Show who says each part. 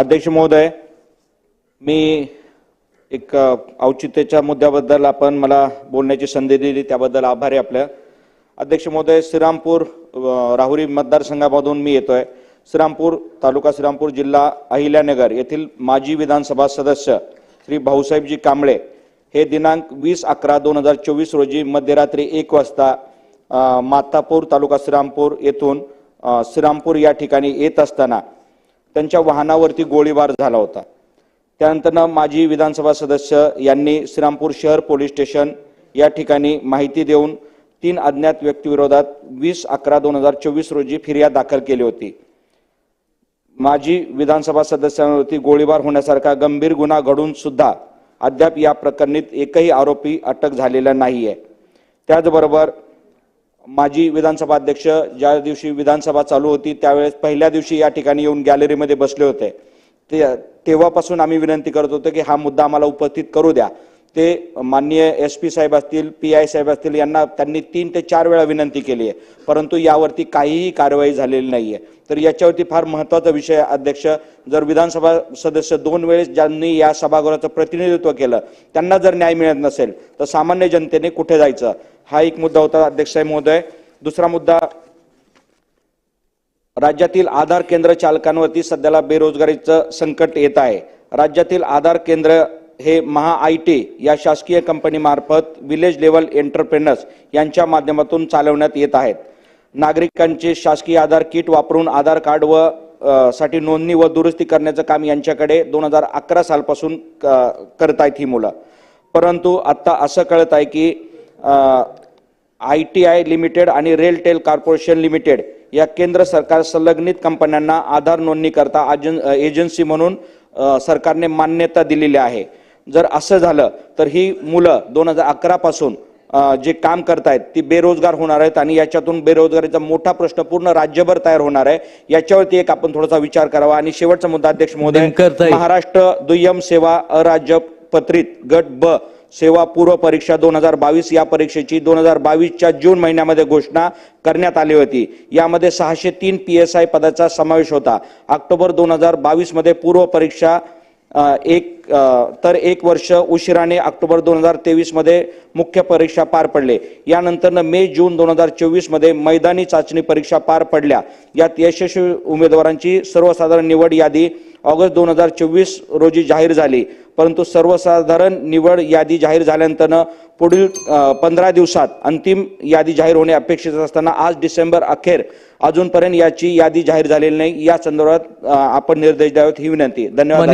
Speaker 1: अध्यक्ष महोदय मी एक औचित्याच्या मुद्द्याबद्दल आपण मला बोलण्याची संधी दिली त्याबद्दल आभारी आपल्या. अध्यक्ष महोदय श्रीरामपूर राहुरी मतदारसंघामधून मी येतोय. श्रीरामपूर तालुका श्रीरामपूर जिल्हा अहिल्यानगर येथील माजी विधानसभा सदस्य श्री भाऊसाहेबजी कांबळे हे दिनांक वीस अकरा दोन हजार चोवीस रोजी मध्यरात्री एक वाजता मातापूर तालुका श्रीरामपूर येथून श्रीरामपूर या ठिकाणी येत असताना त्यांच्या वाहनावरती गोळीबार झाला होता. त्यानंतर माजी विधानसभा सदस्य यांनी श्रीरामपूर शहर पोलीस स्टेशन या ठिकाणी माहिती देऊन तीन अज्ञात व्यक्तीविरोधात वीस अकरा दोन हजार चोवीस रोजी फिर्याद दाखल केली होती. माजी विधानसभा सदस्यांवरती गोळीबार होण्यासारखा गंभीर गुन्हा घडून सुद्धा अद्याप या प्रकरणी एकही आरोपी अटक झालेला नाही आहे त्याचबरोबर माजी विधानसभा अध्यक्ष ज्या दिवशी विधानसभा चालू होती त्यावेळेस पहिल्या दिवशी या ठिकाणी येऊन गॅलरीमध्ये बसले होते. ते तेव्हापासून आम्ही विनंती करत होतो की हा मुद्दा आम्हाला उपस्थित करू द्या. ते माननीय एस पी साहेब असतील पी आय साहेब असतील यांना त्यांनी तीन ते चार वेळा विनंती केली आहे. परंतु यावरती काहीही कारवाई झालेली नाही आहे तर याच्यावरती फार महत्त्वाचा विषय अध्यक्ष. जर विधानसभा सदस्य दोन वेळेस ज्यांनी या सभागृहाचं प्रतिनिधित्व केलं त्यांना जर न्याय मिळत नसेल तर सामान्य जनतेने कुठे जायचं? हा एक मुद्दा होता अध्यक्ष साहेब महोदय. दुसरा मुद्दा राज्यातील आधार केंद्र चालकांवरती सध्याला बेरोजगारीचं संकट येत आहे. राज्यातील आधार केंद्र हे महा आय टी या शासकीय कंपनीमार्फत विलेज लेवल एंटरप्रेनर्स यांच्या माध्यमातून चालवण्यात येत आहेत. नागरिकांचे शासकीय आधार किट वापरून आधार कार्ड व साठी नोंदणी व दुरुस्ती करण्याचं काम यांच्याकडे दोन हजार अकरा सालपासून क- आहेत ही मुलं. परंतु आत्ता असं कळत आहे की आय टी आय लिमिटेड आणि रेलटेल कॉर्पोरेशन लिमिटेड या केंद्र सरकार संलग्नित कंपन्यांना आधार नोंदणी करता आजन- एजन्सी म्हणून सरकारने मान्यता दिलेली आहे. जर असं झालं तर ही मुलं दोन हजार अकरा पासून जे काम करतायत ती बेरोजगार होणार आहेत आणि याच्यातून बेरोजगारीचा मोठा प्रश्न पूर्ण राज्यभर तयार होणार आहे. याच्यावरती एक आपण थोडासा विचार करावा. आणि शेवटचा मुद्दा अध्यक्ष महोदय. महाराष्ट्र दुय्यम सेवा अराज्य पत्रित गट ब सेवा पूर्व परीक्षा दोन हजार बावीस या परीक्षेची दोन हजार बावीसच्या जून महिन्यामध्ये घोषणा करण्यात आली होती. यामध्ये सहाशे तीन पी एस आय पदाचा समावेश होता. ऑक्टोबर दोन हजार बावीसमध्ये पूर्व परीक्षा एक तर एक वर्ष उशिराने ऑक्टोबर दोन हजार तेवीसमध्ये मुख्य परीक्षा पार पडले. यानंतरनं मे जून दोन हजार चोवीसमध्ये मैदानी चाचणी परीक्षा पार पडल्या. यात यशस्वी उमेदवारांची सर्वसाधारण निवड यादी ऑगस्ट दोन हजार चोवीस रोजी जाहीर झाली. परंतु सर्वसाधारण निवड यादी जाहीर झाल्यानंतरनं पुढील पंधरा दिवसात अंतिम यादी जाहीर होणे अपेक्षित असताना आज डिसेंबर अखेर अजूनपर्यंत याची यादी जाहीर झालेली नाही. या संदर्भात आपण निर्देश द्यावेत ही विनंती. धन्यवाद